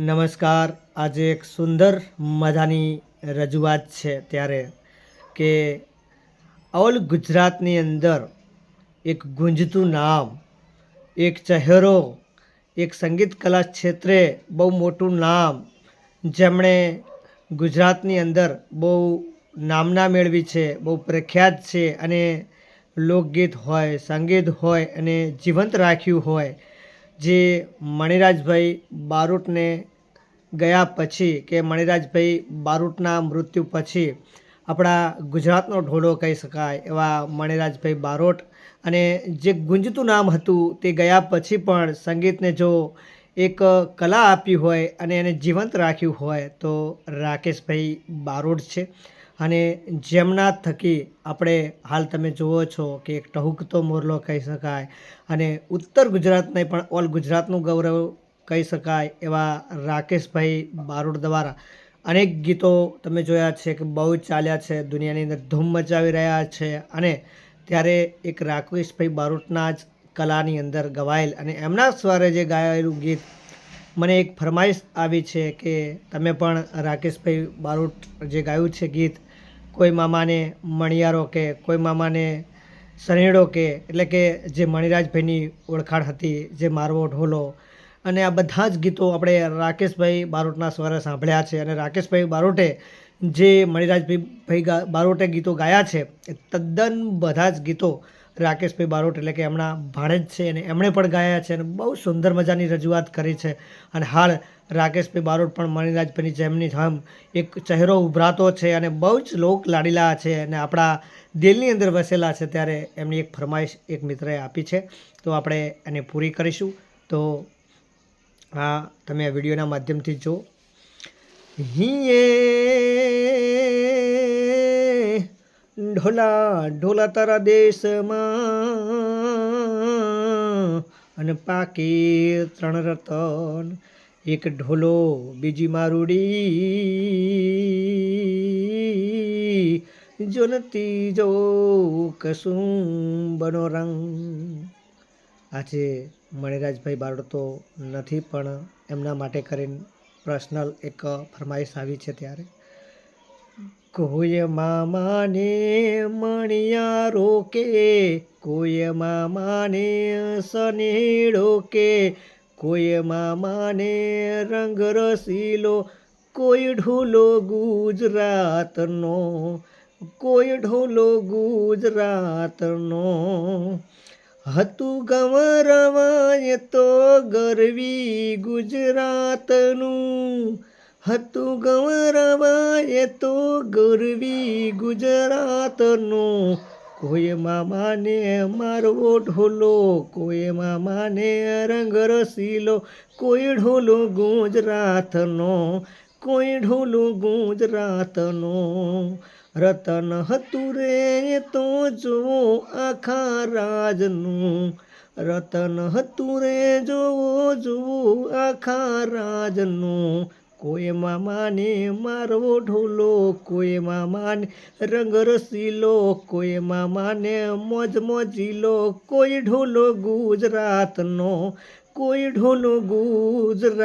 નમસ્કાર. આજે એક સુંદર મજાની રજૂઆત છે ત્યારે કે ઓલ ગુજરાતની અંદર એક ગુંજતું નામ, એક ચહેરો, એક સંગીત કલા ક્ષેત્રે બહુ મોટું નામ જેમણે ગુજરાતની અંદર બહુ નામના મેળવી છે, બહુ પ્રખ્યાત છે અને લોકગીત હોય, સંગીત હોય અને જીવંત રાખ્યું હોય. જે મણિરાજભાઈ બારોટને ગયા પછી કે મણિરાજભાઈ બારોટના મૃત્યુ પછી આપણા ગુજરાતનો ઢોળો કહી શકાય, એવા મણિરાજભાઈ બારોટ. અને જે ગુંજતું નામ હતું તે ગયા પછી પણ સંગીતને જો એક કલા આપી હોય અને એને જીવંત રાખ્યું હોય તો રાકેશભાઈ બારોટ છે. અને જેમના થકી આપણે હાલ તમે જુઓ છો કે એક ટહુકતો મોરલો કહી શકાય અને ઉત્તર ગુજરાતને પણ ઓલ ગુજરાતનું ગૌરવ કહી શકાય એવા રાકેશભાઈ બારોટ દ્વારા. અનેક ગીતો તમે જોયા છે કે બહુ ચાલ્યા છે, દુનિયાની અંદર ધૂમ મચાવી રહ્યા છે અને ત્યારે એક રાકેશભાઈ બારોટના જ કલાની અંદર ગવાયેલ અને એમના સ્વરે જે ગાયેલું ગીત મને એક ફરમાઈશ આવી છે કે તમે પણ રાકેશભાઈ બારોટ જે ગાયું છે ગીત, કોઈ મામાને મણિયારો કે કોઈ મામાને સનેડો કે, એટલે કે જે મણિરાજભાઈની ઓળખાણ હતી, જે મારવો ઢોલો અને આ બધા જ ગીતો આપણે રાકેશભાઈ બારોટના સ્વરે સાંભળ્યા છે અને રાકેશભાઈ બારોટે જે મણિરાજભાઈ ભાઈ બારોટે ગીતો ગાયા છે, એ તદ્દન બધા જ ગીતો રાકેશભાઈ બારોટ એટલે કે એમના ભાણેજ છે અને એમણે પણ ગાયા છે અને બહુ સુંદર મજાની રજૂઆત કરી છે. અને હાલ રાકેશભાઈ બારોટ પણ મણિરાજભાઈની જેમની જેમ એક ચહેરો ઉભરાતો છે અને બહુ જ લોક લાડીલા છે અને આપણા દિલની અંદર વસેલા છે ત્યારે એમની એક ફરમાઈશ એક મિત્રએ આપી છે. તો આપણે એને પૂરી કરીશું. તો આ તમે આ વિડીયોના માધ્યમથી જો હિયે ઢોલા ઢોલા તારા દેશમાં અને પાકી ત્રણ રતન, એક ઢોલો, બીજી મારુડી. જો નતી જો કશું બનો રંગ. આજે મણિરાજભાઈ બારોટ તો નથી, પણ એમના માટે કરીને પર્સનલ એક ફરમાઈશ આવી છે ત્યારે. કોઈ મામાને મણિયારો કે કોઈ મામાને સનેડો કે કોઈ મામાને રંગ રસીલો, કોઈ ઢોલો ગુજરાતનો, કોઈ ઢોલો ગુજરાતનો. હતું ગમરવાય તો ગરવી ગુજરાતનું. હતું ગમરવાય તો ગરવી ગુજરાતનું. કોઈ મામાને મારવો ઢોલો, કોઈ મામાને રંગ રસીલો, કોઈ ઢોલો ગુજરાતનો, કોઈ ઢોલો ગુજરાતનો. રતન હતું રે તો જુઓ આખા રાજનું. રતન હતું રે જોવો જોવો આખા રાજનું. કોઈ મામાને મારવો ઢોલો, કોઈ મામાને રંગ રસીલો, કોઈ મામાને મોજ મોજીલો, કોઈ ઢોલો ગુજરાતનો, કોઈ ઢોલો ગુજરાતનો.